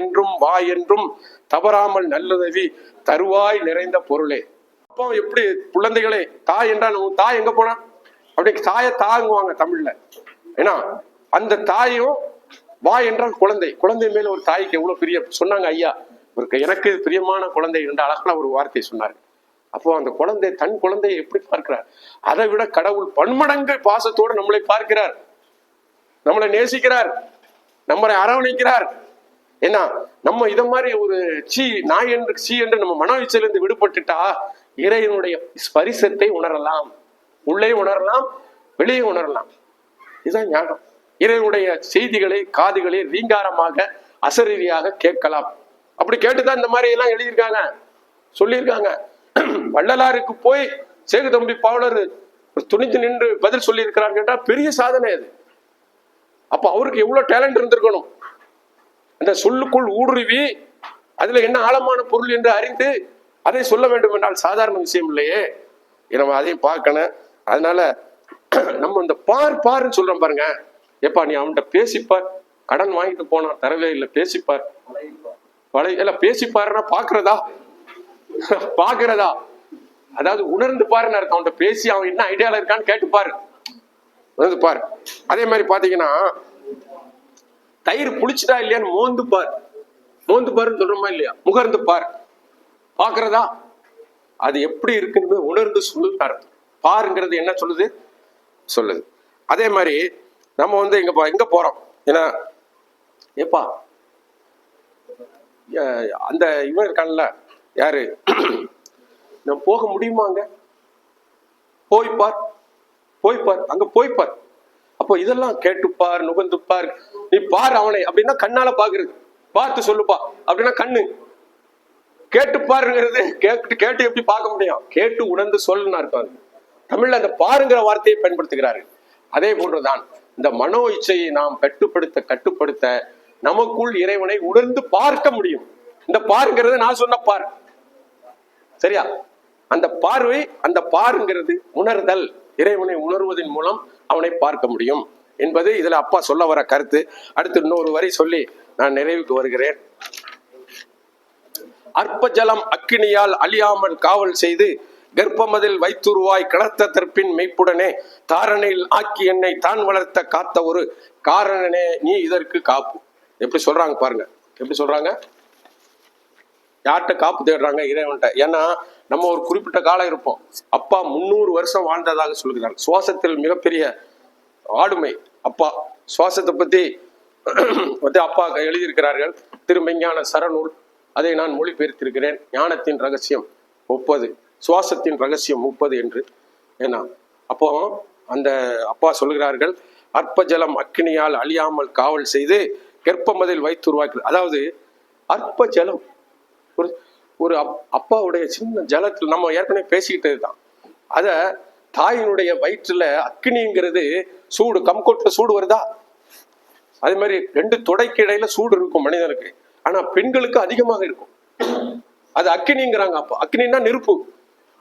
என்றும் வா என்றும் தவறாமல் நல்லுதவி தருவாய் நிறைந்த பொருளே. அப்போ எப்படி குழந்தைகளே தாய் என்றால் உன் தாய் எங்க போனா? அப்படி தாயை தாங்குவாங்க தமிழ்ல. ஏன்னா அந்த தாயும் வா என்றால் குழந்தை. குழந்தை மேல ஒரு தாய்க்கு எவ்வளவு பிரிய சொன்னாங்க ஐயா ஒரு எனக்கு பிரியமான குழந்தை என்ற அழகான ஒரு வார்த்தை சொன்னார். அப்போ அந்த குழந்தை தன் குழந்தையை எப்படி பார்க்கிறார்? அதை விட கடவுள் பன்மடங்கு பாசத்தோடு நம்மளை பார்க்கிறார். நம்மளை நேசிக்கிறார். நம்மளை அரவணைக்கிறார். ஏன்னா நம்ம இத மாதிரி ஒரு சீ நாய் என்று சீ என்று நம்ம மன இருந்து விடுபட்டுட்டா இறைவனுடைய ஸ்பரிசத்தை உணரலாம். உள்ளே உணரலாம் வெளியே உணரலாம். இதுதான் ஞானம். இறைவனுடைய செய்திகளை காதுகளை ரீங்காரமாக அசரீரியாக கேட்கலாம். அப்படி கேட்டுதான் இந்த மாதிரி எல்லாம் எழுதியிருக்காங்க. சொல்லியிருக்காங்க. வள்ளலாருக்கு போய் சேகு தம்பி பாவலர் துணிந்து நின்று பதில் சொல்லியிருக்கிறார் கேட்டால் பெரிய சாதனை அது. அப்ப அவருக்கு எவ்வளவு டேலண்ட் இருந்திருக்கணும். அந்த சொல்லுக்குள் ஊடுருவி அதுல என்ன ஆழமான பொருள் என்று அறிந்து அதை சொல்ல வேண்டும் என்றால் சாதாரண விஷயம் இல்லையே. நம்ம அதையும் பார்க்கணும். அதனால நம்ம இந்த பார் பாருன்னு சொல்றோம் பாருங்க. ஏப்பா நீ அவன்கிட்ட பேசிப்பார் கடன் வாங்கிட்டு போனா தரவே இல்லை பேசிப்பார் பழைய இல்ல பேசிப்பாருன்னா பாக்குறதா பாக்குறதா அதாவது உணர்ந்து பாருன்னு அர்த்தம். அவன்கிட்ட பேசி அவன் என்ன ஐடியால இருக்கான்னு கேட்டு பாரு உணர்ந்து பாரு. அதே மாதிரி பாத்தீங்கன்னா தயிர் புளிச்சுதா இல்லையான்னு மோந்து பார் மோந்து பாருன்னு சொல்றோமா இல்லையா? முகர்ந்து பார் பாக்குறதா அது எப்படி இருக்குன்னு உணர்ந்து சொல்லுறாரு. பாருங்கிறது என்ன சொல்லுது? சொல்லுது. அதே மாதிரி நம்ம வந்து இங்க எங்க போறோம். ஏன்னா ஏப்பா? அந்த இவன் இருக்கான்ல. யாரு? நம்ம போக முடியுமாங்க போய் பார் போய் பார் அங்க போய் பார் அப்போ இதெல்லாம் கேட்டுப்பார் நுகர்ந்துப்பார். நீ பார் அவனை. அப்படின்னா கண்ணால பாக்குறது. பார்த்து சொல்லுப்பா. அப்படின்னா கண்ணு. கேட்டு பாருங்கிறது கேட்டு கேட்டு எப்படி பார்க்க முடியும்? கேட்டு உணர்ந்து சொல்லுன்னு அர்த்தம் தமிழ்ல அந்த பாருங்கிற வார்த்தையை பயன்படுத்துகிறாரு. அதே போன்றுதான். இந்த மனோ இச்சையை நாம் கட்டுப்படுத்த கட்டுப்படுத்த நமக்குள் இறைவனை உணர்ந்து பார்க்க முடியும். இந்த பாருங்கிறது நான் சொன்ன பார். சரியா? அந்த பார்வை அந்த பாருங்கிறது உணர்தல். இறைவனை உணர்வதன் மூலம் அவனை பார்க்க முடியும். என்பது இதுல அப்பா சொல்ல வர கருத்து. அடுத்து இன்னொரு வரி சொல்லி நான் நிறைவுக்கு வருகிறேன். அற்பஜலம் அக்கினியால் அழியாமல் காவல் செய்து கர்ப்பமதில் வைத்துருவாய் கிளத்த தற்பின் மெய்ப்புடனே தாரணையில் ஆக்கி என்னை தான் வளர்த்த காத்த ஒரு காரணனே நீ இதற்கு காப்பு. எப்படி சொல்றாங்க பாருங்க. எப்படி சொல்றாங்க? யார்கிட்ட காப்பு தேடுறாங்க? இறைவன்ட்ட ஏன்னா நம்ம ஒரு குறிப்பிட்ட காலம் இருப்போம். அப்பா முந்நூறு வருஷம் வாழ்ந்ததாக சொல்கிறார் சுவாசத்தில் மிகப்பெரிய ஆளுமை. அப்பா சுவாசத்தை பத்தி வந்து அப்பா எழுதியிருக்கிறார்கள். திருமெஞ்ஞான சரநூல் அதை நான் மொழிபெயர்த்திருக்கிறேன். ஞானத்தின் ரகசியம் முப்பது. சுவாசத்தின் ரகசியம் முப்பது என்று. ஏன்னா அப்போ அந்த அப்பா சொல்கிறார்கள் அற்ப ஜலம் அக்கினியால் அழியாமல் காவல் செய்து கெற்பமதில் வைத்து உருவாக்கி அதாவது அற்ப ஜலம் ஒரு ஒரு அப்- அப்பாவுடைய சின்ன ஜலத்தில் நம்ம ஏற்கனவே பேசிக்கிட்டது தான் அதை தாயினுடைய வயிற்றுல அக்கினிங்கிறது சூடு கம்கொட்டுல சூடு வருதா? அதே மாதிரி ரெண்டு தொடைக்கு இடையில சூடு இருக்கும் மனிதனுக்கு. ஆனா பெண்களுக்கு அதிகமாக இருக்கும். அது அக்கினிங்கிறாங்க அப்போ. அக்கினின்னா நெருப்பு.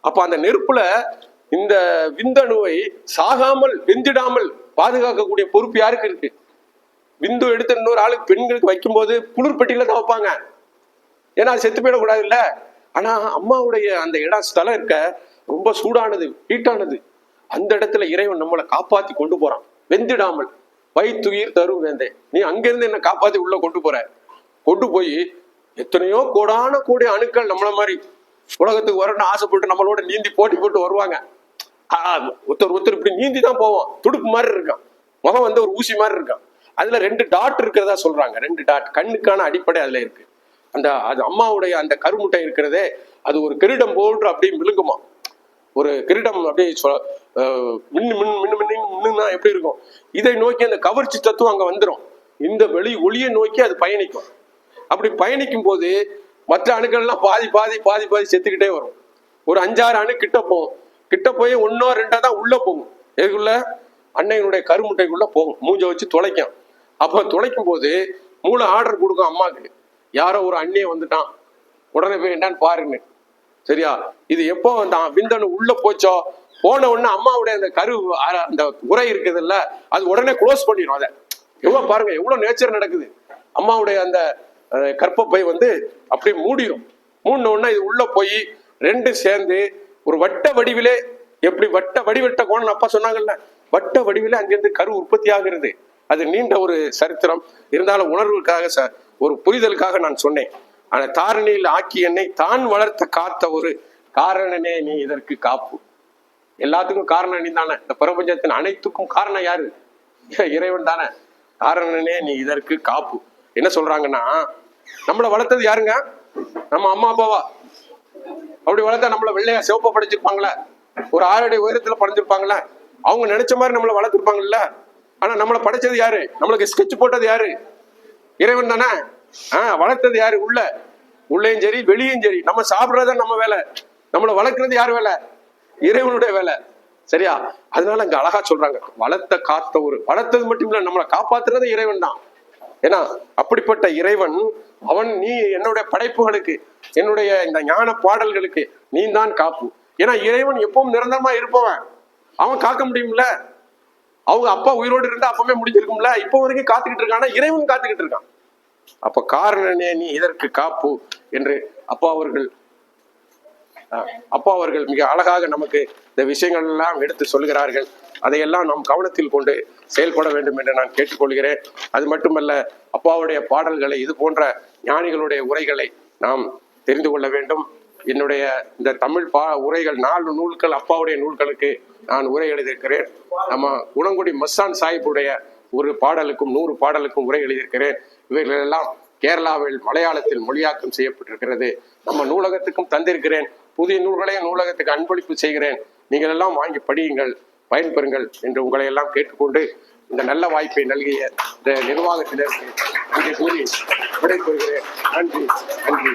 அப்ப அந்த நெருப்புல இந்த விந்தணுவை சாகாமல் வெந்திடாமல் பாதுகாக்கக்கூடிய பொறுப்பு யாருக்கு இருக்கு? விந்து எடுத்து இன்னொரு ஆளுக்கு பெண்களுக்கு வைக்கும்போது குளிர்பெட்டியில தான் வைப்பாங்க. ஏன்னா அது செத்து போயிடக்கூடாது இல்ல ஆனா அம்மாவுடைய அந்த இடம் ஸ்தலம் இருக்க ரொம்ப சூடானது ஹீட்டானது. அந்த இடத்துல இறைவன் நம்மளை காப்பாத்தி கொண்டு போறான். வெந்திடாமல். வைத்துயிர் தரும் வேந்தே. நீ அங்கிருந்து என்ன காப்பாத்தி உள்ள கொண்டு போற. கொண்டு போய் எத்தனையோ கோடான கூடிய அணுக்கள் நம்மள மாதிரி உலகத்துக்கு வரணும்னு ஆசைப்பட்டு நம்மளோட நீந்தி போட்டி போட்டு வருவாங்க. ஒருத்தர் ஒருத்தர் இப்படி நீந்தி தான் போவோம் துடுப்பு மாதிரி இருக்கான். முகம் வந்து ஒரு ஊசி மாதிரி இருக்கான். அதுல ரெண்டு டாட் இருக்கிறதா சொல்றாங்க. ரெண்டு டாட் கண்ணுக்கான அடிப்படை அதுல இருக்கு. அந்த அது அம்மாவுடைய அந்த கருமுட்டை இருக்கிறதே அது ஒரு கிரீடம் போன்று அப்படியே விழுங்குமா ஒரு கிரீடம் அப்படியே சொ- மின்னு மின்னு மின்னு மின்னு மின்னுனா எப்படி இருக்கும்? இதை நோக்கி அந்த கவர்ச்சி தத்துவம் அங்கே வந்துடும் இந்த வெளி ஒளியை நோக்கி அது பயணிக்கும். அப்படி பயணிக்கும் போது மற்ற அணுக்கள்லாம் பாதி பாதி பாதி பாதி செத்துக்கிட்டே வரும். ஒரு அஞ்சாறு அணு கிட்ட போகும். கிட்ட போய் ஒன்னோ ரெண்டோ தான் உள்ள போகும். எதுக்குள்ள? அன்னையினுடைய கருமுட்டைக்குள்ள போகும். மூஞ்ச வச்சு துளைக்கும் அப்போ துளைக்கும் போது மூளை ஆர்டர் கொடுக்கும் அம்மாவுக்கு யாரோ ஒரு அண்ணியை வந்துட்டான். உடனே போய் என்னன்னு பாருங்க சரியா? இது எப்போ அந்த விந்தணு உள்ள போச்சோ? போன உடனே அம்மாவுடைய அந்த கரு அந்த உரை இருக்குது இல்ல அது உடனே க்ளோஸ் பண்ணிடும் அதை. எவ்வளவு பாருங்க எவ்வளவு நேச்சர் நடக்குது. அம்மாவுடைய அந்த கற்பப்பை வந்து அப்படியே மூடிடும் மூடின உடனே இது உள்ள போய் ரெண்டு சேர்ந்து ஒரு வட்ட வடிவிலே எப்படி வட்ட வடிவட்ட கோணம் அப்பா சொன்னாங்கல்ல வட்ட வடிவிலே அங்கிருந்து கரு உற்பத்தி ஆகிறது. அது நீண்ட ஒரு சரித்திரம். இருந்தாலும் உணர்வுக்காக ச ஒரு புரிதலுக்காக நான் சொன்னேன். ஆனா தாரணியில் ஆக்கி என்னை தான் வளர்த்த காத்த ஒரு காரணனே நீ இதற்கு காப்பு. எல்லாத்துக்கும் காரணம் நீ தானே இந்த பிரபஞ்சத்தின் அனைத்துக்கும் காரணம் யாரு? இறைவன் தானே. காரணனே நீ இதற்கு காப்பு. என்ன சொல்றாங்கன்னா நம்மளை வளர்த்தது யாருங்க? நம்ம அம்மா அப்பாவா? அப்படி வளர்த்தா நம்மள வெள்ளையா சிவப்பா படைச்சிருப்பாங்களே. ஒரு ஆளுடைய உயரத்துல படைஞ்சிருப்பாங்களே. அவங்க நினைச்ச மாதிரி நம்மளை வளர்த்திருப்பாங்கல்ல. ஆனா நம்மளை படைச்சது யாரு? நம்மளுக்கு ஸ்கெட்ச் போட்டது யாரு? இறைவன் தானே. ஆஹ் வளர்த்தது யாரு? உள்ள. உள்ளேயும் சரி வெளியும் சரி. நம்ம சாப்பிடுறத நம்ம வேலை. நம்மளை வளர்க்கறது யார் வேலை? இறைவனுடைய வேலை. சரியா? அதனால அங்க அழகா சொல்றாங்க. வளர்த்த காத்த ஒரு வளர்த்தது மட்டும் இல்ல நம்மளை காப்பாத்துறது இறைவன் தான். ஏன்னா அப்படிப்பட்ட இறைவன் அவன் நீ என்னுடைய படைப்புகளுக்கு என்னுடைய இந்த ஞான பாடல்களுக்கு நீ தான் காப்பு. ஏன்னா இறைவன் எப்பவும் நிரந்தரமா இருப்பவன். அவன் காக்க முடியும்ல? அவங்க அப்பா உயிரோடு இருந்தா அப்பவே முடிஞ்சிருக்கும்ல? இப்போ வரைக்கும் காத்துக்கிட்டு இருக்கான் இறைவன் காத்துக்கிட்டு இருக்கான். அப்ப காரணனே நீ இதற்கு காப்பு என்று அப்பா அவர்கள் அப்பா அவர்கள் மிக அழகாக நமக்கு இந்த விஷயங்கள் எல்லாம் எடுத்து சொல்கிறார்கள் அதையெல்லாம் நாம் கவனத்தில் கொண்டு செயல்பட வேண்டும் என்று நான் கேட்டுக்கொள்கிறேன். அது மட்டுமல்ல அப்பாவுடைய பாடல்களை இது போன்ற ஞானிகளுடைய உரைகளை நாம் தெரிந்து கொள்ள வேண்டும். என்னுடைய இந்த தமிழ் பா உரைகள் நாலு நூல்கள் அப்பாவுடைய நூல்களுக்கு நான் உரை எழுதியிருக்கிறேன். நம்ம குணங்குடி மஸ்தான் சாஹிப்புடைய ஒரு பாடலுக்கும் நூறு பாடலுக்கும் உரை எழுதியிருக்கிறேன். இவைகளெல்லாம் கேரளாவில் மலையாளத்தில் மொழியாக்கம் செய்யப்பட்டிருக்கிறது. நம்ம நூலகத்துக்கும் தந்திருக்கிறேன். புதிய நூல்களையும் நூலகத்துக்கு அன்பளிப்பு செய்கிறேன். நீங்கள் எல்லாம் வாங்கி படியுங்கள் பயன்பெறுங்கள் என்று உங்களை எல்லாம் கேட்டுக்கொண்டு இந்த நல்ல வாய்ப்பை நல்கிய இந்த நிர்வாகத்தினருக்கு கூறி விடைபெறுகிறேன். நன்றி நன்றி.